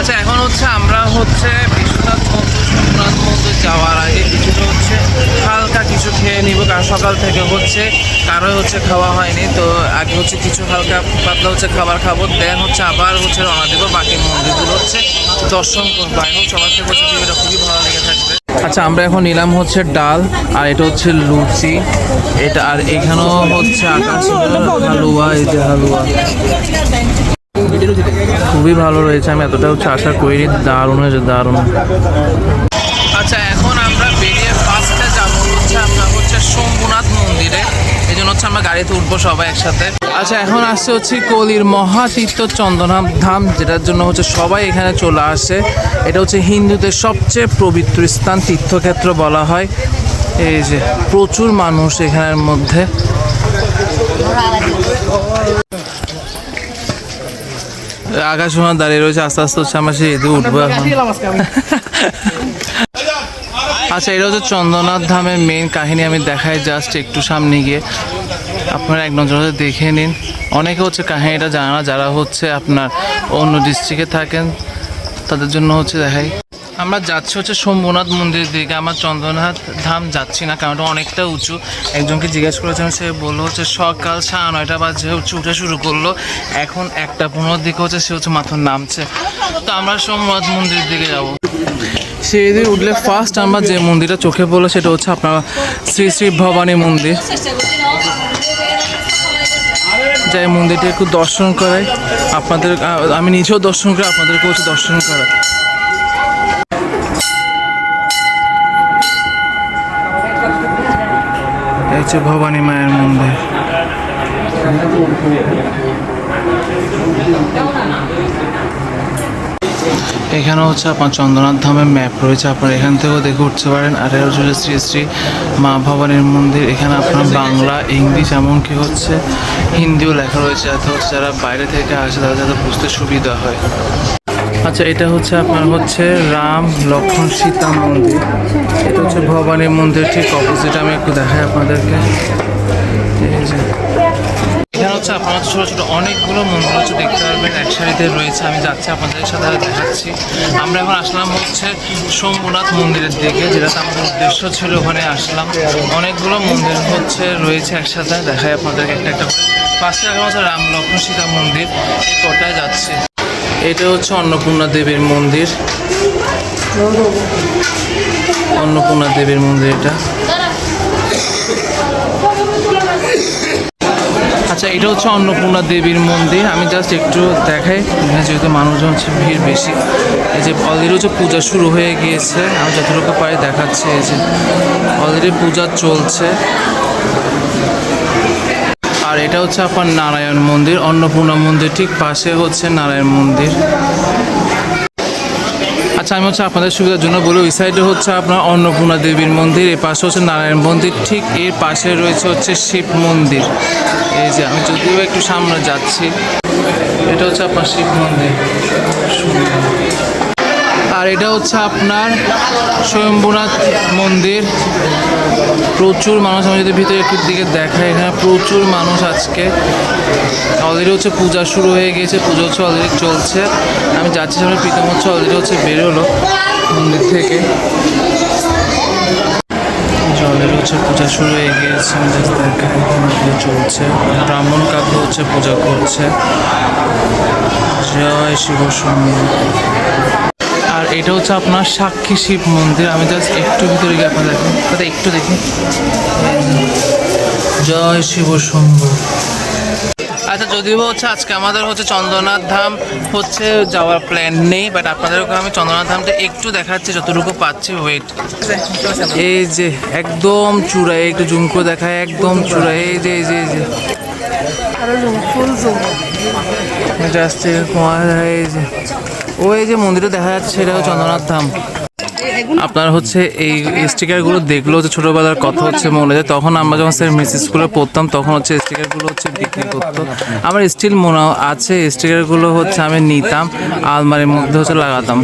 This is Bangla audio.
আচ্ছা এখন হচ্ছে আমরা হচ্ছে বিশ্বনাথ মন্দির, সোমনাথ মন্দির যাওয়ার আগে কিছুটা হচ্ছে হালকা কিছু খেয়ে নিব, কারণ সকাল থেকে হচ্ছে কারও হচ্ছে খাওয়া হয়নি। তো আগে হচ্ছে কিছু হালকা পাতলা হচ্ছে খাবার খাব, দেন হচ্ছে আবার হচ্ছে রওনা দেবো বাকি মন্দিরগুলো হচ্ছে দর্শন করব। এখন সবার থেকে হচ্ছে ভিডিওটা খুবই ভালো লেগে থাকবে। আচ্ছা আমরা এখন নিলাম হচ্ছে ডাল আর এটা হচ্ছে লুচি। এটা আর এখানেও হচ্ছে আকাশ হালুয়া, এই যে হালুয়া। খুবই ভালো রয়েছে, আমি এতটা হচ্ছে আশা করিনি, দারুণ হয়েছে, দারুণ। আচ্ছা এখন আমরা বেরিয়ে ফার্স্টে যাব, হচ্ছে আমরা হচ্ছে শম্ভুনাথ মন্দিরে, এই জন্য হচ্ছে আমরা গাড়িতে উঠবো সবাই একসাথে। আচ্ছা এখন আসছে হচ্ছে কলির মহাতীর্থ চন্দ্রনাথ ধাম, যেটার জন্য হচ্ছে সবাই এখানে চলে আসে। এটা হচ্ছে হিন্দুদের সবচেয়ে পবিত্র স্থান, তীর্থক্ষেত্র বলা হয়। এই যে, প্রচুর মানুষ এখানের মধ্যে। আকাশ সময় দাঁড়িয়ে রয়েছে আস্তে আস্তে হচ্ছে আমার সেই উঠবো এখন। আচ্ছা এটা হচ্ছে চন্দ্রনাথ ধামের মেন কাহিনী আমি দেখাই জাস্ট একটু সামনে গিয়ে। আপনারা এক নজরে দেখে নিন। অনেকে হচ্ছে কাহিনীটা জানা যারা হচ্ছে আপনার অন্য ডিস্ট্রিক্টে থাকেন তাদের জন্য হচ্ছে দেখাই। আমরা যাচ্ছি হচ্ছে শম্ভুনাথ মন্দিরের দিকে, আমার চন্দ্রনাথ ধাম যাচ্ছি না, কারণ অনেকটা উঁচু। একজনকে জিজ্ঞেস করেছিলাম, সে বলল হচ্ছে সকাল সাড়ে নয়টা বাজে হচ্ছে উঠে শুরু করল। এখন একটা পনেরোর দিকে হচ্ছে সে হচ্ছে মাথার নামছে। তো আমরা সোমনাথ মন্দিরের দিকে যাব। সেই দিকে উঠলে ফার্স্ট আমরা যে মন্দিরটা চোখে পড়ল, সেটা হচ্ছে আপনার শ্রী শ্রী ভবানী মন্দির। যাই মন্দিরটা একটু দর্শন করাই। আপনাদের আমি নিজেও দর্শন করে আপনাদেরকে হচ্ছে দর্শন করাই। হচ্ছে ভবানী মায়ের মন্দির। এখানে হচ্ছে আপনার চন্দ্রনাথ ধামের ম্যাপ রয়েছে, আপনারা এখান থেকেও দেখে উঠতে পারেন। আর হচ্ছে শ্রী শ্রী মা ভবানীর মন্দির, এখানে আপনার বাংলা, ইংলিশ এমনকি হচ্ছে হিন্দিও লেখা রয়েছে। যাতে হচ্ছে যারা বাইরে থেকে আসে তারা যাতে বুঝতে সুবিধা হয়। আচ্ছা এটা হচ্ছে আপনার হচ্ছে রাম লক্ষ্মণ সীতা মন্দির। এটা হচ্ছে ভবানীর মন্দির, ঠিক অপোজিট আমি একটু দেখাই আপনাদেরকে। এখানে হচ্ছে আপনারা ছোটো ছোটো অনেকগুলো মন্দির হচ্ছে দেখতে পারবেন, এক সারিতে রয়েছে। আমি যাচ্ছি আপনাদের সাথে দেখাচ্ছি। আমরা এখন আসলাম হচ্ছে শম্ভুনাথ মন্দিরের দিকে, যেটাতে আমাদের উদ্দেশ্য ছিল ওখানে আসলাম। অনেকগুলো মন্দির হচ্ছে রয়েছে একসাথে। দেখাই আপনাদেরকে একটা একটা করে। পাশে এখন হচ্ছে রাম লক্ষ্মণ সীতা মন্দির, এই কোটায় যাচ্ছে। এটা হচ্ছে অন্নপূর্ণা দেবীর মন্দির। অন্নপূর্ণা দেবীর মন্দির এটা। আচ্ছা এটা হচ্ছে অন্নপূর্ণা দেবীর মন্দির। আমি জাস্ট একটু দেখাই, এখানে যেহেতু মানুষজন হচ্ছে ভিড় বেশি। এই যে অলরেডি হচ্ছে পূজা শুরু হয়ে গিয়েছে। আমি যতটুকু পারি দেখাচ্ছি, এই যে অলরেডি পূজা চলছে। আর এটা হচ্ছে আপনার নারায়ণ মন্দির, অন্নপূর্ণা মন্দির, ঠিক পাশে হচ্ছে নারায়ণ মন্দির। আচ্ছা আমি হচ্ছে আপনাদের সুবিধার জন্য বলি, ওই সাইডে হচ্ছে আপনার অন্নপূর্ণা দেবীর মন্দির এর পাশে হচ্ছে নারায়ণ মন্দির, ঠিক এর পাশে রয়েছে হচ্ছে শিব মন্দির। এই যে, আমি যদিও একটু সামনে যাচ্ছি, এটা হচ্ছে আপনার শিব মন্দির। আর এটা হচ্ছে আপনার স্বয়ম্ভুনাথ মন্দির। প্রচুর মানুষ আমি যদি ভিতরে একটু দিকে দেখাই, এখানে প্রচুর মানুষ আজকে। অলরেডি হচ্ছে পূজা শুরু হয়ে গিয়েছে পুজো হচ্ছে অলরেডি চলছে। আমি যাচ্ছি সামনে, প্রীতম হচ্ছে অলরেডি হচ্ছে বেরোলো মন্দির থেকে। জলের হচ্ছে পূজা শুরু হয়ে গিয়েছে, আমি চলছে। ব্রাহ্মণ কাকু হচ্ছে পূজা করছে। জয় শিব আর এটা হচ্ছে আপনার সাক্ষী শিব মন্দির। আমি জাস্ট একটু ভিতরে গিয়ে আপনার দেখুন তাতে একটু দেখি। জয় শিব শম্ভু। আচ্ছা যদিও হচ্ছে আজকে আমাদের হচ্ছে চন্দ্রনাথ ধাম হচ্ছে যাওয়ার প্ল্যান নেই বাট আপনাদেরকে আমি চন্দ্রনাথ ধামটা একটু দেখাচ্ছি যতটুকু পাচ্ছি ওয়েট এই যে একদম চূড়ায় একটু জুম করে দেখায় একদম চূড়ায় এই যে এই যে এই যে। জাস্ট এই যে। ওই যে মন্দিরটা দেখা যাচ্ছে এটা হচ্ছে চন্দ্রনাথ ধাম। আপনার হচ্ছে এই স্টিকারগুলো দেখল যে ছোটোবেলার কথা হচ্ছে মনে যায়। তখন আমরা যখন স্যার মিস স্কুলে পড়তাম, তখন হচ্ছে স্টিকারগুলো হচ্ছে বিক্রি করতো। আমার স্টিল মনে আছে স্টিকারগুলো হচ্ছে আমি নিতাম, আলমারির মধ্যে হচ্ছে লাগাতাম।